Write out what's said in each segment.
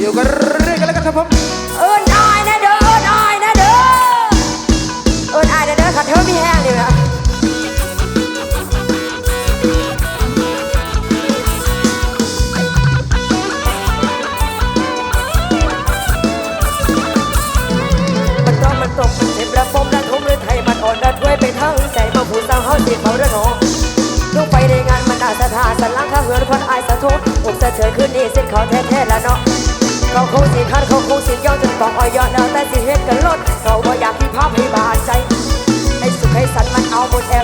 อยู่กันเรื่อยกันแล้วกันครับผมเอิญอายนะเด้อเอิญอายนะเด้อเอิญอายนะเด้อขัดเธอมีแห้งนี่นะมันต้องมันตกมันเจ็บระบมระทมหรือไทยมันอ่อนระทวยไปทั้งใจมาผู้สาวเฮาสิเขาเระหนอลงไปในงานมันอาสถานสันหลังข้าเหือนคนอายสะทุกอกสะเทือนขึ้นนี่เส้นเขาแท้ๆละเนาะ เขาคงสิคัดเขาคงสิย้อจนต้องอ่อยยอดแล้วแต่สิเฮ็ดกันลดเขาบ่อยากที่ภาพให้บาดใจให้สุขให้สันมันเอาหมดแอ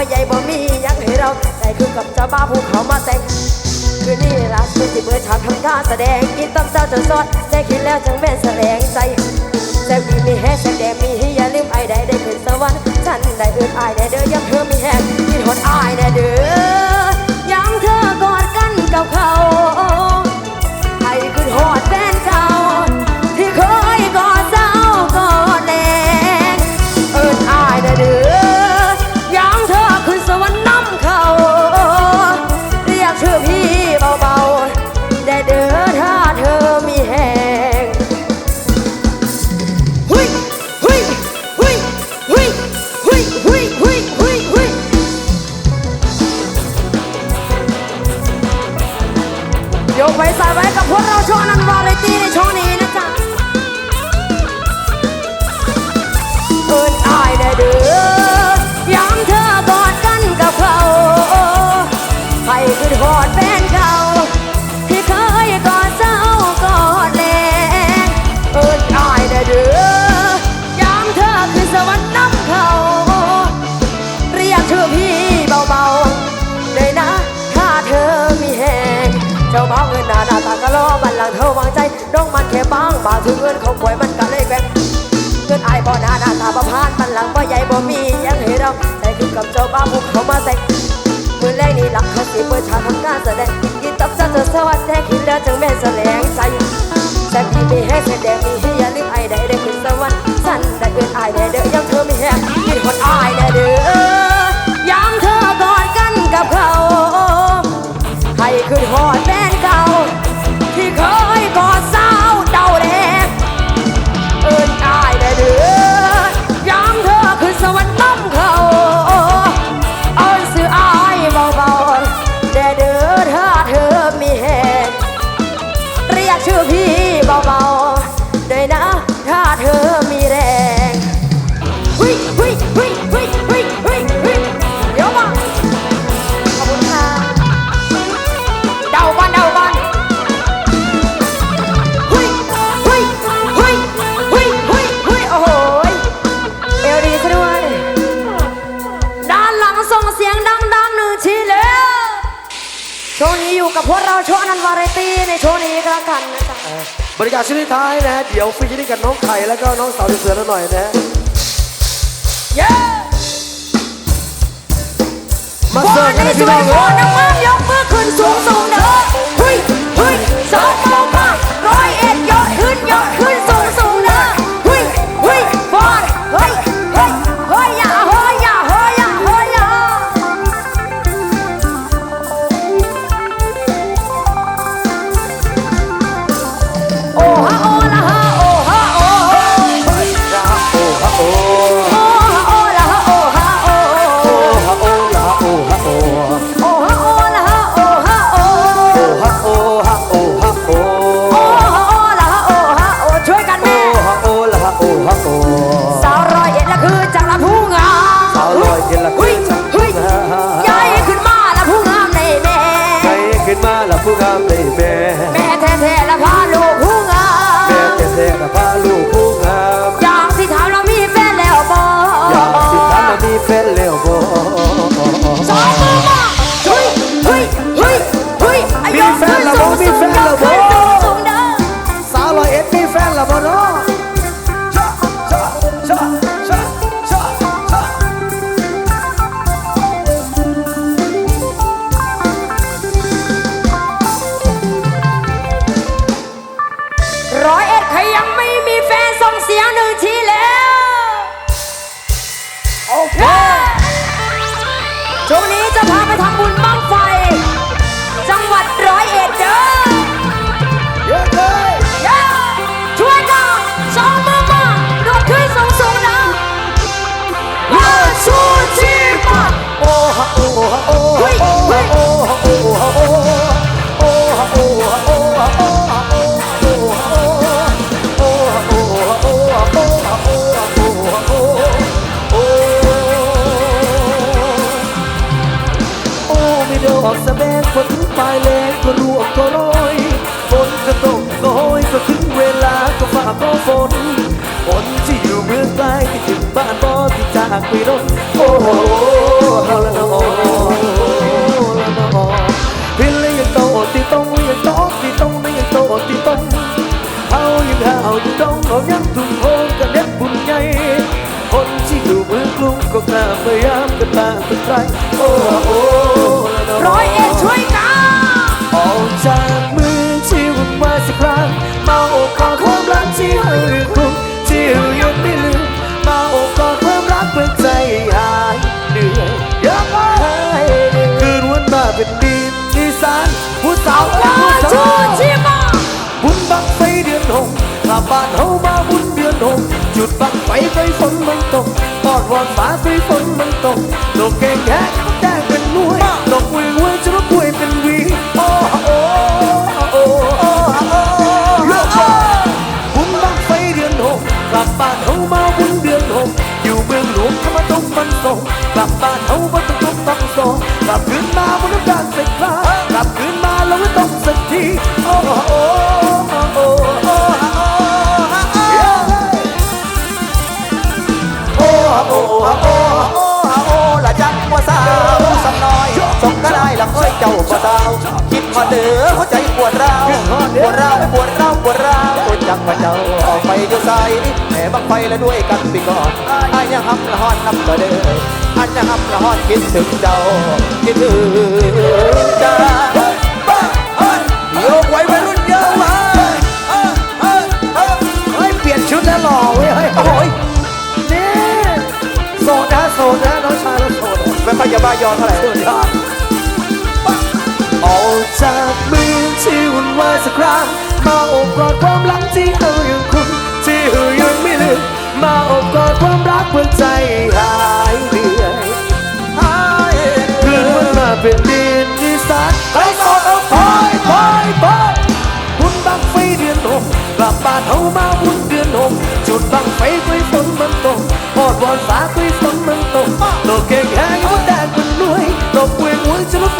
านมันหลังว่าใหญ่บ่มียังให้เราได้คือกับเจ้าบ้าภูเขามาแต่งคืนนี้ล่ะคือสิเบื่อฉากทำการแสดงกินต้มเจ้าจนสดแจ้คิดแล้วจังแม่นแสดงใจแต่มีมีแฮแสดงมีให้อย่าลืมไอ้ได้ได้ขึ้นสวรรค์ฉันได้อื่นอายได้เด้อย้ำเธอมีแฮกินหดอายได้เด้อย้ำเธอกอดกันกับเขา ยกไว้ส่ไว้กับพวกเราช่วงนันวาไรตี้ในช่ บางบางถึงเงินเขาป่วยมันก็เลยแบ่งเงินอายบ่อนาหน้าตาบ่พานมันหลังบ่ใหญ่บ่มียังเห้เราแต่คือกับเจ้าบ้าพวกเขามาแต่งมือแรกนี่หลักเขาสิเปิดฉากทำกานแสดงกินตับซะเธอสวัสดิ์แท้คิดแล้วจังแม่แสดงใส่แต่พี่มีให้แสดงมีให้อย่าลืมไอายได้ได้ขึ้นสวรรค์สั่นได้เกินอายได้ได้ กับพวกเราช่วงนันวาไรตี้ในช่วงนี้ก็แล้วกันนะจ๊ะบริการช่วงท้ายนะฮะเดี๋ยวฟิชชี่กับน้องไข่แล้วก็น้องสาวเสือๆแล้วหน่อยนะฮะเย้มาพวเสิกร์ฟกันนี้เลยสพี่วน้อยงโคตรน้ำมันยกมือขึ้นสูงสูงๆเด้อหุยหุยสอง ฝนที่อยู่เมืองไกลที่ถึงบ้านบ่ที่จากไปรถโอ้โหละละโอ้ละละโอ้พี่เลยยังโตที่ต้องยังโตที่ต้องไม่ยังโตที่ต้องเขายังหาที่ต้องเขายังทุ่มโฮกันเด็ดบุญใหญ่คนที่อยู่เมืองกรุงก็กล้าพยายามกันตามกันไปโอ้โห ไฟไฟฝนมันตกตอดวอนฟ้าไฟฝนมันตกตกแกงแกงแดงเป็นหน่วยตกวิวเวยจะรับป่วยเป็นวีโอ้โอ้โอ้โอ้โอ้บุญบังไฟเดือนหกกลับบ้านเฮามาบุญเดือนหกอยู่เมืองหลวงธรรมตกมันส่งกลับบ้านเฮาบ่ต้องทุกข์ต้องโศกกลับคืนมาบนน้ำตาลเสร็จคลากลับคืนมาแล้วไม่ต้องสักทีโอ้โอ้ เด้อหัวใจปวดร้าวปวดร้าวปวดร้าวปวดร้าวจักว่าเจ้าออกไปอยู่ไสแห่บังไฟและด้วยกันปีก่อนอันยังหับละฮอนนับก็เด้ออันยังหับละฮอนคิดถึงเจ้าคิดถึงเจ้าโยกไว้วัยรุ่นเยอะมาเฮ้ยเปลี่ยนชุดแล้วหล่อเว้ยเฮ้ยโอ้ยนี่โสดนะโสดนะน้องชายเราโสดนะไม่ค่อยจะบ้ายอนเท่าไหร่สุดย ออกจากมือที่วุ่นวายสักครั้งมาอบกอดความหลังที่เฮายังคุ้นที่เฮายังไม่ลืมมาอบกอดความรักเพื่อใจหายเหนื่อยคืนวันมาเป็นดินอีสานไปสอดเอาพอยพอยพอยบุญบังไฟเดือนหกกลับบ้านเฮามาบุญเดือนหกจุดบังไฟไฟฝนมันตกพอดวอนฟ้าไฟฝนมันตกโลกเก่งแหงมดแดงเป็นรวยตกเวงหวยจะม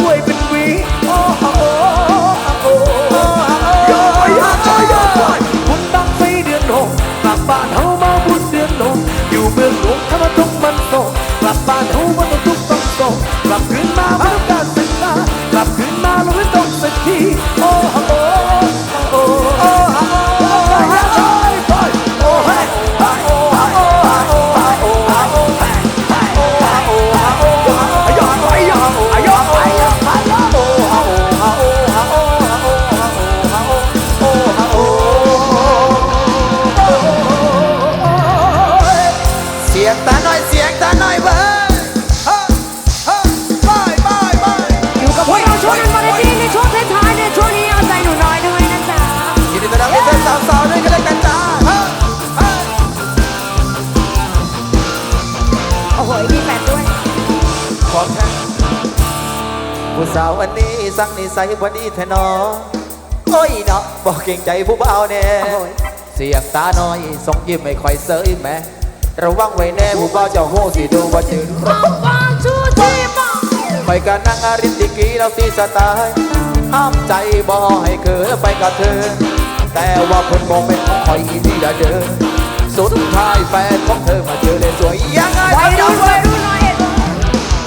สาววันนี้สั่งนิสัยพอดีแท้นอโอ้ยเนาะบอกเก่งใจผู้บ่าวแน่เสียงตาน้อยส่งยิ้มไม่ค่อยเสยแม่ระวังไว้แน่ผู้บ่าวเจ้าโหสิดูว่าจืดปังปังชูชิมาไปกันนั่งอาริมติกีแล้วสีสไตล์ห้ามใจบ่ให้เกิดไปกับเธอ แต่ว่าเพิ่นมองเป็นของคอยอีนี่ละเด้อสุดท้ายแฟนของเธอมาเจอเลยสวยยังไงวัยรุ่นวัยรุ่นร้อยเอ็ด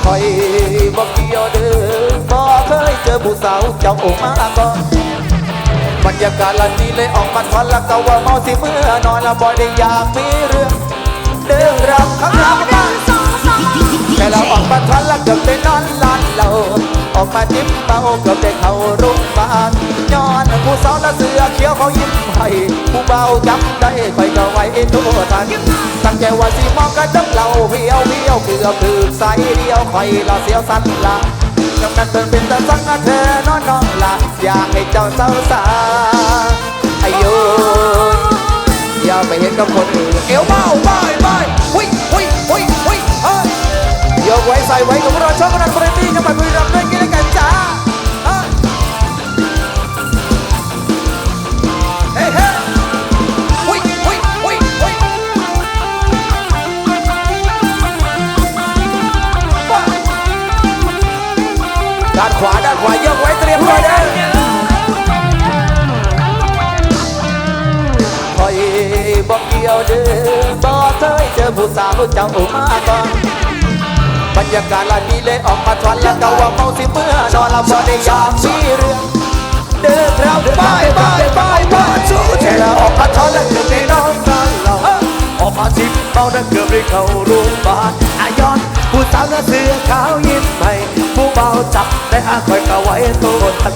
คอยบอกเกี่ยวเด้อบ่เคยเจอผู้สาวเจ้าโอมาก่อนบรรยากาศละนี้เลยออกมาทอนละก็ว่าเมาสิเมื่อนอนละบ่ได้อยากมีเรื่องเดินรำข้างเอาล่างหนึ่งสองสามแต่เราออกมาทันแล้วเกือบได้นอนลานเราออกมาจิ้มเบาเกือบได้เข้าโรงพยาบาลย้อน ผู้สาวและเสือเขียวเขายิ้มให้ผู้เบาจำได้คอยก็ไว้ตัวทันตั้งใจว่าสิมองกันจับเราเพียวเพียวเกือบถือใสเดียวคอยเราเสียวสันละกำนันเดินเป็นตาสังเธอนอนนอนละอยากให้เจ้าสาวสาอายุอย่าไปเห็นกับคนอื่นเอวเบาบายบายหุ้ยหุ้ยหุ้ยหุ้ยเฮ้ยยกไว้ใส่ไว้กับพวกเราชองกำนัน ด้านขวาด้านขวายกไว้เตรียมไว้เด้คอยบอกเกี่ยวเดือบอกเคยเจอผู้สาวเจ้าอมาก่อบรรยากาศลาดีเลยออกมาทวนแล้วก็ว่าเมาสิเมื่อนอนละบ่ได้ยามมีเรื่องเดินแถวไปไปไปไปสู้เทละออกมาทวันแล้วเดิน คอยกะไว้ตัวทัน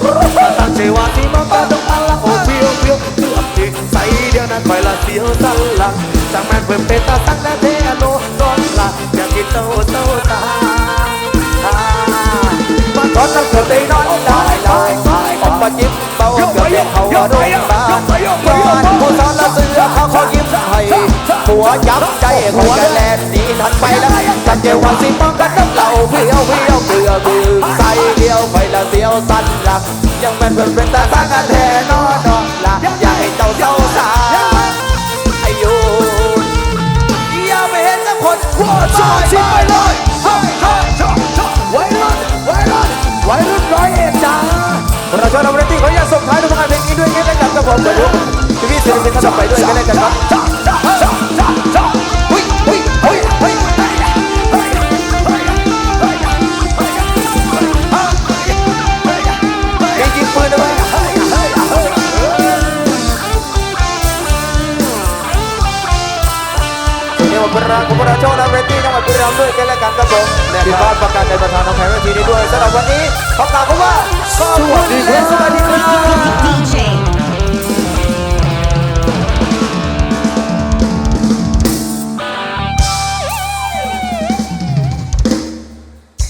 ตั้งใจว่าที่มันก็ต้องอันละโอเพียวเพียวเกือบจิใส่เดียวนั้นคอยละเสียวสันหลังจากแม่เพิ่มเป็นตาสังนาเทอโนนอนหลับอยากกินโตโตตามาทอนแล้วเกือบได้นอนได้ลายออกมาจิ้มเบาเกือบได้เข้าโรงพยาบาลย้อนผู้สาวและเสือเขาขายิ้มให้หัวยับใจหัวแลนหนีทันไปแล้วกันเจวันสิมา สียวสันหลักยังแม่นเพิ่นเป็นตาสังกันแทนอนนอนละอย่าให้เจ้าเศร้าสาอายุอย่าไปเห็นสักคนหัวใจไปเลยไว้รุ่นไว้รุ่นไว้รุ่นร้อยเอ็ดจ้าเราชวนเราเรตติ้งขออนุญาตส่งท้ายด้วยผลงานเพลงนี้ด้วยกันนะครับกับผมเดี๋ยวชีวิตศิลปินท่านต่อไปด้วยกันแล้วกันครับากคุณพระโชคและเวทีจังหวัดบุรีรัมด้วยกันและกันครับผมและที่บ้านประกันในประธานของแขกเวทีนี้ด้วยสำหรับวันนี้ขอกล่าวคำว่าสวัสดีครับ